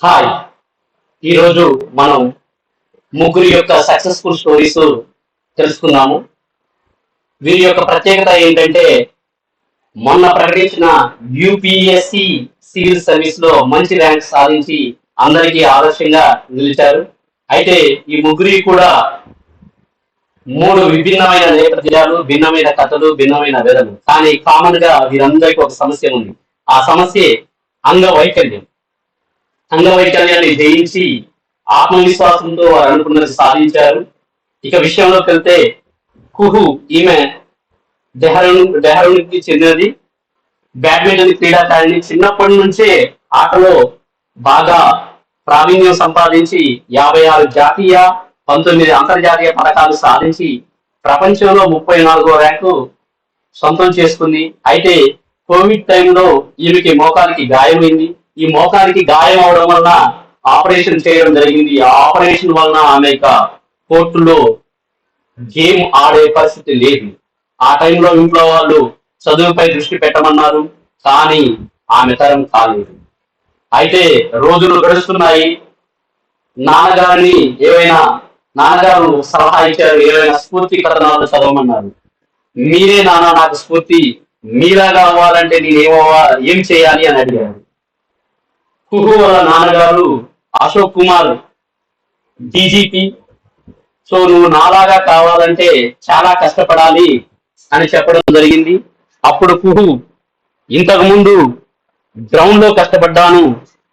Hi. ఈరోజు మనం ముగ్గురి యొక్క సక్సెస్ఫుల్ స్టోరీస్ తెలుసుకున్నాము వీరి యొక్క ప్రత్యేకత ఏంటంటే మొన్న ప్రకటించిన యూపీఎస్సి సివిల్ సర్వీస్లో మంచి ర్యాంక్ సాధించి అందరికీ ఆదర్శంగా నిలిచారు. అయితే ఈ ముగ్గురి కూడా మూడు విభిన్నమైన నేపథ్యాలు భిన్నమైన కథలు భిన్నమైన వెదలు కానీ కామన్గా వీరందరికీ ఒక సమస్య ఉంది. ఆ సమస్య అంగవైకల్యం. అంగవైకల్యాన్ని జయించి ఆత్మవిశ్వాసంతో వారు అనుకున్నది సాధించారు. ఇక విషయంలోకి వెళ్తే కుహు ఈమె డెహ్రాడూన్ డెహరూన్కి చెందినది. బ్యాడ్మింటన్ క్రీడాకారిణి చిన్నప్పటి నుంచే ఆటలో బాగా ప్రావీణ్యం సంపాదించి యాభై ఆరు జాతీయ పంతొమ్మిది అంతర్జాతీయ పథకాలు సాధించి ప్రపంచంలో ముప్పై నాలుగో ర్యాంకు సొంతం చేసుకుంది. అయితే కోవిడ్ టైంలో ఈమెకి మోకాలికి గాయమైంది. ఈ మోకాలికి గాయం అవడం వలన ఆపరేషన్ చేయడం జరిగింది. ఆ ఆపరేషన్ వలన ఆమె కోర్టులో గేమ్ ఆడే పరిస్థితి లేదు. ఆ టైంలో ఇంట్లో వాళ్ళు చదువుపై దృష్టి పెట్టమన్నారు కానీ ఆమె తరం కాలేదు. అయితే రోజులు గడుస్తున్నాయి. నాన్నగారిని ఏవైనా నాన్నగారు సలహా ఇచ్చారు ఏవైనా స్ఫూర్తి కథనాలు చదవమన్నారు. మీరే నాన్న నాకు స్ఫూర్తి మీలాగా అవ్వాలంటే నేను ఏమవ్వా ఏం చేయాలి? అని అడిగారు. కుహు వాళ్ళ నాన్నగారు అశోక్ కుమార్ డీజీపీ. సో నువ్వు నాలాగా కావాలంటే చాలా కష్టపడాలి అని చెప్పడం జరిగింది. అప్పుడు కుహు ఇంతకుముందు గ్రౌండ్లో గ్రౌండ్లో కష్టపడ్డాను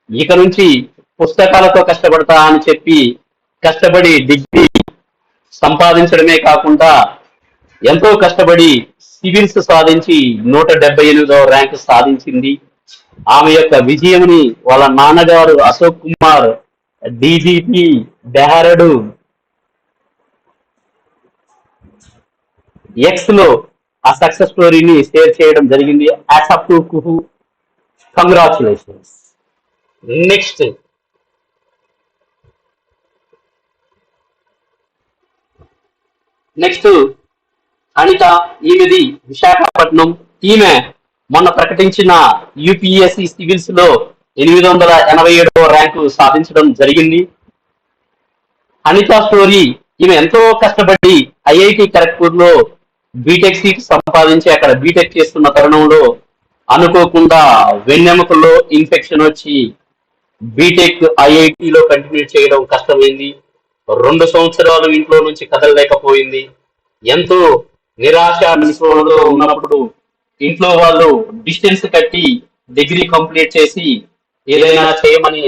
ఇక నుంచి పుస్తకాలతో కష్టపడతా అని చెప్పి కష్టపడి డిగ్రీ సంపాదించడమే కాకుండా ఎంతో కష్టపడి సివిల్స్ సాధించి నూట డెబ్బై ఎనిమిదవ ర్యాంక్ సాధించింది. ఆమె యొక్క విజయంని వాళ్ళ నాన్నగారు అశోక్ కుమార్ డీజీపీ డెహరడు ఎక్స్లో ఆ సక్సెస్ స్టోరీని షేర్ చేయడం జరిగింది. As up to Kuhu congratulations next next Anitha ఈమెది Visakhapatnam. ఈమె మొన్న ప్రకటించిన యూపీఎస్సి సివిల్స్లో ఎనిమిది వందల ఎనభై ఏడవ ర్యాంకు సాధించడం జరిగింది. అనిత స్టోరీ ఈమె ఎంతో కష్టపడి ఐఐటి ఖరగ్పూర్లో బీటెక్ సీట్ సంపాదించి అక్కడ బీటెక్ చేస్తున్న తరుణంలో అనుకోకుండా వెన్నెముకల్లో ఇన్ఫెక్షన్ వచ్చి బీటెక్ ఐఐటిలో కంటిన్యూ చేయడం కష్టమైంది. రెండు సంవత్సరాలు ఇంట్లో నుంచి కదలలేకపోయింది. ఎంతో నిరాశ నిస్పృహలో ఉన్నప్పుడు ఇంట్లో వాళ్ళు డిస్టెన్స్ కట్టి డిగ్రీ కంప్లీట్ చేసి ఏదైనా చేయమని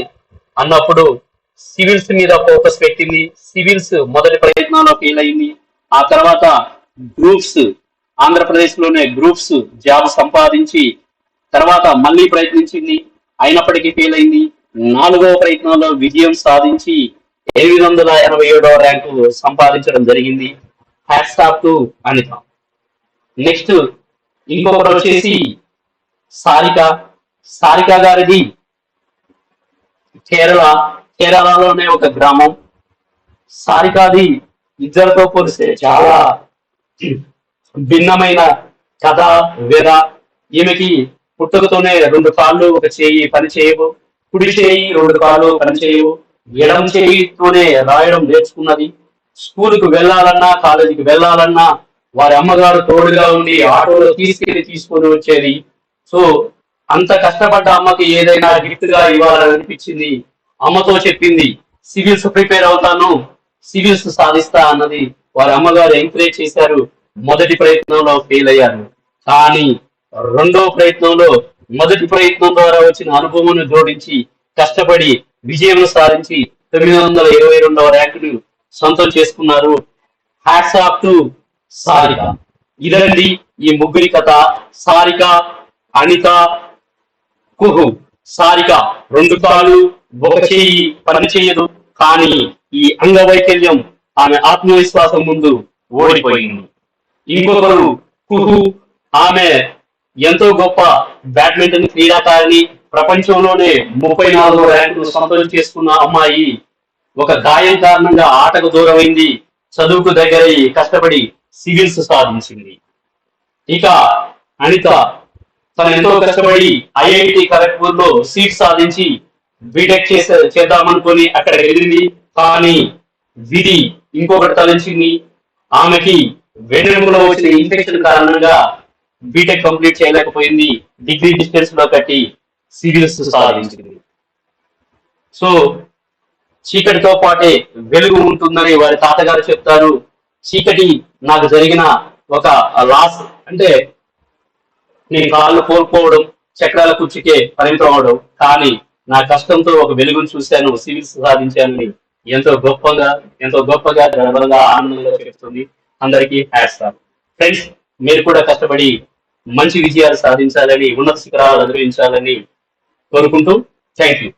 అన్నప్పుడు సివిల్స్ మీద ఫోకస్ పెట్టింది. సివిల్స్ మొదటి ప్రయత్నంలో ఫెయిల్ అయింది. ఆ తర్వాత గ్రూప్స్ ఆంధ్రప్రదేశ్లోనే గ్రూప్స్ జాబ్ సంపాదించి తర్వాత మళ్ళీ ప్రయత్నించింది. అయినప్పటికీ ఫెయిల్ అయింది. నాలుగవ ప్రయత్నంలో విజయం సాధించి ఎనిమిది వందల ఎనభై ఏడవ ర్యాంకు సంపాదించడం జరిగింది. Hats off to Anitha. Next ఇంకొకటి వచ్చేసి సారిక సారిక గారిది కేరళ కేరళలోనే ఒక గ్రామం. సారికాది ఇద్దరితో పోలిస్తే చాలా భిన్నమైన కథ వేద. ఈమెకి పుట్టుకతోనే రెండు కాళ్ళు ఒక చేయి పని చేయవు. కుడి చేయి రెండు కాళ్ళు పని చేయవు. ఎడమ చేయితోనే రాయడం నేర్చుకున్నది. స్కూలుకు వెళ్ళాలన్నా కాలేజీకి వెళ్ళాలన్నా వారి అమ్మగారు తోడుగా ఉండి ఆటోలో తీసుకెళ్ళి తీసుకొని వచ్చేది. సో అంత కష్టపడ్డ అమ్మకి ఏదైనా గిఫ్ట్గా ఇవ్వాలని అనిపించింది అమ్మతో చెప్పింది సివిల్స్ ప్రిపేర్ అవుతాను సివిల్స్ సాధిస్తా అన్నది వారి అమ్మగారు ఎంకరేజ్ చేశారు. మొదటి ప్రయత్నంలో ఫెయిల్ అయ్యారు. కానీ రెండో ప్రయత్నంలో మొదటి ప్రయత్నం ద్వారా వచ్చిన అనుభవం జోడించి కష్టపడి విజయం సాధించి తొమ్మిది వందల ఇరవై రెండవ ర్యాంకును సొంతం చేసుకున్నారు. Hats off to Sarika. ఇదండి ఈ ముగ్గురి కథ. సారిక అనిత కుహు. సారిక రెండు కాళ్ళు ఒక చేయి పని చేయదు. కానీ ఈ అంగవైకల్యం ఆమె ఆత్మవిశ్వాసం ముందు ఓడిపోయింది. ఇంకొకరు కుహు. ఆమె ఎంతో గొప్ప బ్యాడ్మింటన్ క్రీడాకారిణి. ప్రపంచంలోనే ముప్పై నాలుగో ర్యాంకులు సొంతం చేసుకున్న అమ్మాయి ఒక గాయం కారణంగా ఆటకు దూరమైంది. చదువుకు దగ్గరై కష్టపడి సివిల్స్ సాధించింది. ఇక అనిత తను ఎంతో కష్టపడి ఐఐటి ఖరగ్పూర్లో సీట్ సాధించి బీటెక్ చేసే చేద్దామనుకొని అక్కడ వెళ్ళింది. కానీ విధి ఇంకొకటి తలంచింది. ఆమెకి వెన్నెముకలో వచ్చిన ఇన్ఫెక్షన్ కారణంగా బీటెక్ కంప్లీట్ చేయలేకపోయింది. డిగ్రీ డిస్టెన్స్లో కట్టి సివిల్స్ సాధించింది. సో చీకటితో పాటే వెలుగు ఉంటుందని వారి తాతగారు చెప్తారు. చీకటి నాకు జరిగిన ఒక లాస్ అంటే నేను కాళ్ళు కోల్పోవడం చక్రాల కుర్చీకే పరిమితం అవడం కానీ నా కష్టంతో ఒక వెలుగును చూశాను సివిల్స్ సాధించానని ఎంతో గొప్పగా ఎంతో గొప్పగా గర్వంగా ఆనందంగా చెప్తుంది అందరికీ హ్యాట్స్ ఫ్రెండ్స్ మీరు కూడా కష్టపడి మంచి విజయాలు సాధించాలని ఉన్నత శిఖరాలు అధిరోహించాలని కోరుకుంటూ థ్యాంక్ యూ